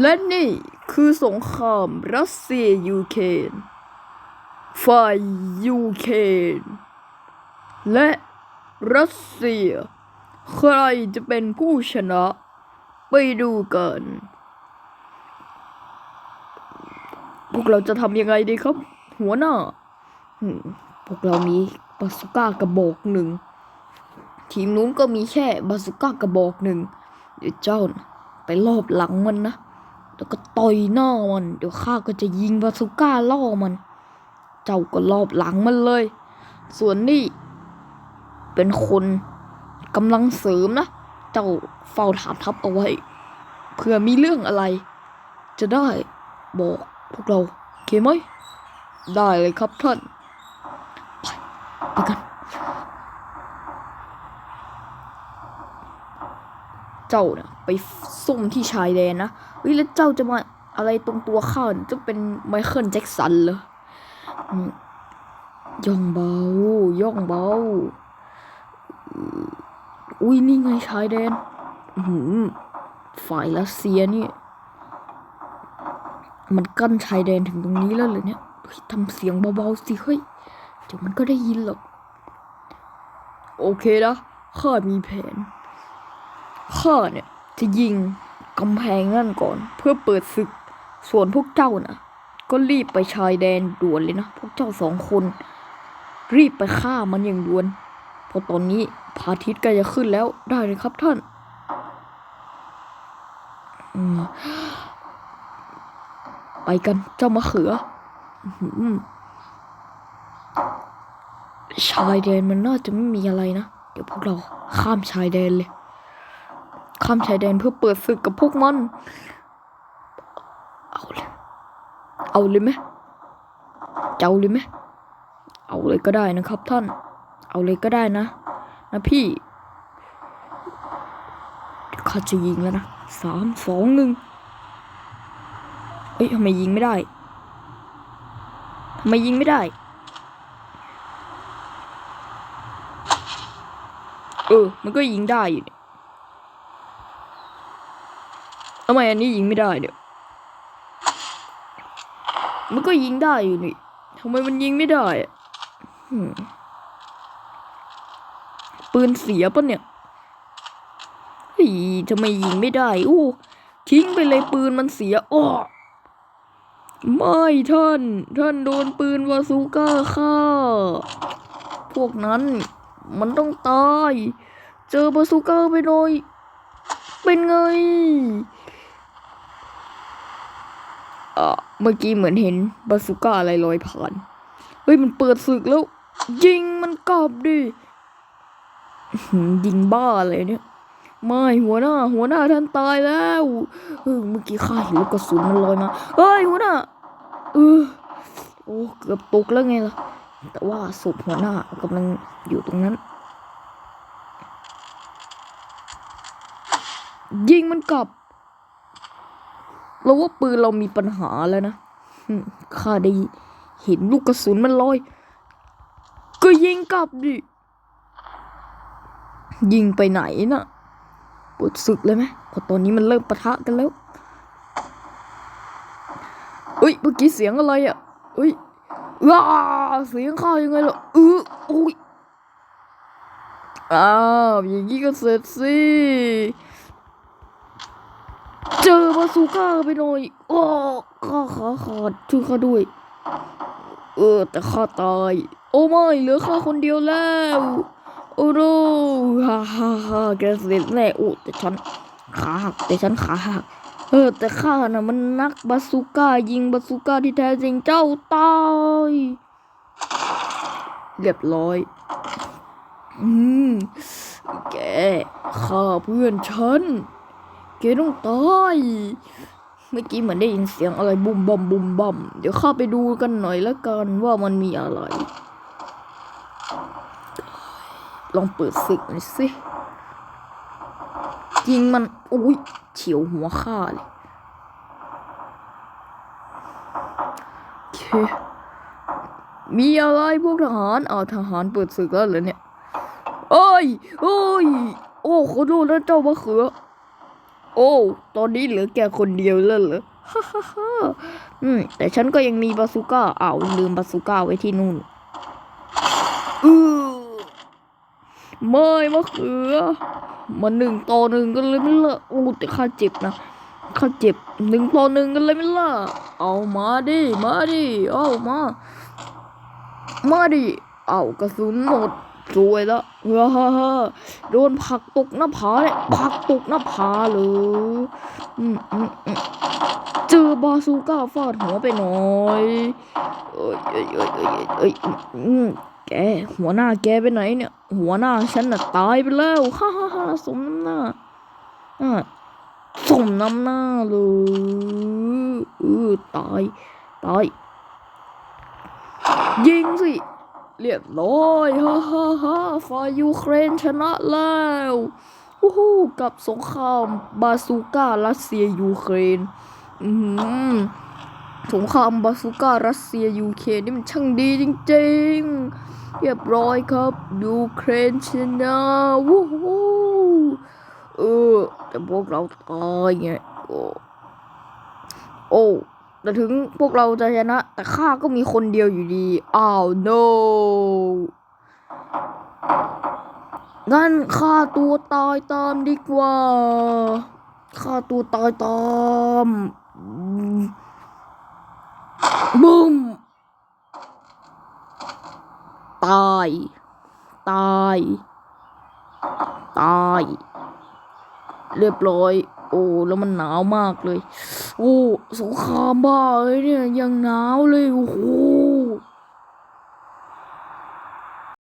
และนี่คือสงครามรัสเซียยูเครนฝ่ายยูเครนและรัสเซีย ใครจะเป็นผู้ชนะ ไปดูกัน พวกเราจะทำยังไงดีครับ หัวหน้า พวกเรามีบาสุก้ากระบอกหนึ่ง ทีมนู้นก็มีแค่บาสุก้ากระบอกหนึ่ง เดี๋ยวเจ้าไปรอบหลังมันนะ แล้วก็ต่อยหน้ามัน เดี๋ยวข้าก็จะยิงบาสุก้าล่อมัน เจ้าก็รอบหลังมันเลย ส่วนนี่เป็นคนกำลังเสริมนะ เจ้าเฝ้าฐานทัพเอาไว้ เพื่อมีเรื่องอะไร จะได้บอกพวกเราโอเคไหม ได้เลยครับท่าน ไปไปกัน เจ้าน่ะไปซุ่มที่ชายแดนนะเฮ้ยแล้วเจ้าจะมาอะไรตรงตัวข้าจะเป็นไมเคิลแจ็คสันเหรอย่องเบา ย่องเบา อุ้ยนี่ไงชายแดนหือฝ่ายรัสเซียนี่ มันกั้นชายแดนถึงตรงนี้แล้วเหรอเนี่ยเฮ้ยทำเสียงเบาๆสิเฮ้ยเดี๋ยวมันก็ได้ยินหรอก โอเคนะข้ามีแผน ข้าเนี่ยจะยิงกำแพงนั่นก่อน เพื่อเปิดศึก ส่วนพวกเจ้านะก็รีบไปชายแดนด่วนเลยนะ พวกเจ้าสองคน รีบไปฆ่ามันอย่างด่วน เพราะตอนนี้พระอาทิตย์ใกล้จะขึ้นแล้วได้เลยครับท่านไปกันเจ้ามะเขือชายแดนมันน่าจะไม่มีอะไรนะ เดี๋ยวพวกเราข้ามชายแดนเลย ข้ามชายแดนเพื่อเปิดศึกกับพวกมัน เอาเลย เอาเลยไหมเจ้าเลยไหมเอาเลยก็ได้นะครับท่าน เอาเลยก็ได้นะ นะพี่ข้าจะยิงแล้วนะสามสองหนึ่งเอ้ยทำไมยิงไม่ได้ทำไมยิงไม่ได้ เออ มันก็ยิงได้อยู่เนี่ย ทำไมอันนี้ยิงไม่ได้เนี่ย มันก็ยิงได้อยู่นี่ทำไมมันยิงไม่ได้อืมปืนเสียปะเนี่ยเฮ้ยทำไมยิงไม่ได้ อู้ทิ้งไปเลยปืนมันเสียอ้อไม่ท่าน ท่านโดนปืนวาซูก้าฆ่า พวกนั้นมันต้องตาย เจอบาซูก้าไปหน่อย เป็นไง อะเมื่อกี้เหมือนเห็นบาซูก้าอะไรลอยผ่าน เฮ้ยมันเปิดศึกแล้ว ยิงมันกลับดิยิงบ้าอะไรเนี่ย ไม่หัวหน้า หัวหน้าท่านตายแล้วเออเมื่อกี้ข้าเห็นลูกกระสุนมันลอยมาเฮ้ยหัวหน้าเออโอ้เกือบตกแล้วไงล่ะ แต่ว่าศพหัวหน้ากำลังอยู่ตรงนั้น ยิงมันกลับ เราว่าปืนเรามีปัญหาแล้วนะข้าได้เห็นลูกกระสุนมันลอย ก็ยิงกลับดิ ยิงไปไหนน่ะปวดศึกเลยไหมพราะตอนนี้มันเริ่มปะทะกันแล้วเอ้ย เมื่อกี้เสียงอะไรอะเอ้ยว้าเสียงข้ายังไงล่ะเออโอ้ยอ้าวอย่างนี้ก็เสร็จสิ เจอบาซูก้าไปหน่อยโอ้ข้าขาขาดช่วยข้าด้วย เออ แต่ข้าตาย โอ้ไม่เหลือข้าคนเดียวแล้ว โอ้โนฮ่าฮ่าฮ่าแกเสร็จแน่โอ้แต่ฉันขาหักแต่ฉันขาหักเออ แต่ข้าน่ะมันนักบาซูก้ายิงบาซูก้าที่แท้จริงเจ้าตายเรียบร้อย อืม แกฆ่าเพื่อนฉัน แกต้องตายเมื่อกี้เหมือนได้ยินเสียงอะไรบุมบอมบุมบอมเดี๋ยวเข้าไปดูกันหน่อยละกันว่ามันมีอะไร ลองเปิดศึกหน่อยสิยิงมันอุ้ยเฉียวหัวข้าเลยเคมีอะไรพวกทหารอ้าทหารเปิดศึกแล้วเหรอเนี่ยโอ้ยโอ้ยโอ้ขอโทษนะเจ้ามะเขือ โอ้ ตอนนี้เหลือแกคนเดียวแล้วเหรอฮ่าฮ่าฮ่าอืม แต่ฉันก็ยังมีบาซูก้าอ้าวลืมบาซูก้าไว้ที่นู่นอือไม่มะเขือมาหนึ่งต่อหนึ่งกันเลยไม่ละโอ้แต่ข้าเจ็บนะข้าเจ็บหนึ่งต่อหนึ่งกันเลยไม่ละเอามาดิมาดิเอามา มาดิเอากระสุนหมด สวยแล้วว้าฮ่าฮ่าโดนผักตกหน้าผาเลยผักตกหน้าผาเลยอือืมอืมเจอบาซูก้าฟาดหัวไปหน่อยเอ้ยเอ้ยเอ้ยเอ้ยเอ้ยแกหัวหน้าแกไปไหนเนี่ย หัวหน้าฉันน่ะตายไปแล้วฮ่าฮ่าฮ่าสมน้ำหน้าอ่าสมน้ำหน้าเลยเออตายตายยิงสิ เรียบร้อยฮ่าฮ่าฮ่าฝ่ายยูเครนชนะแล้ววู้ฮู้กับสงครามบาซูก้ารัสเซียยูเครนอือหือสงครามบาซูก้ารัสเซียยูเครนนี่มันช่างดีจริงๆ เรียบร้อยครับยูเครนชนะวู้ฮู้เออแต่พวกเราตายไงโอ้โอ้ แต่ถึงพวกเราจะชนะ แต่ข้าก็มีคนเดียวอยู่ดี อ้าว no งั้นฆ่าตัวตายตามดีกว่าฆ่าตัวตายตามบึ้มตาย ตาย ตาย เรียบร้อย โอ้แล้วมันหนาวมากเลย โอ้สงครามบ้าเลยเนี่ยยังหนาวเลยโอ้โห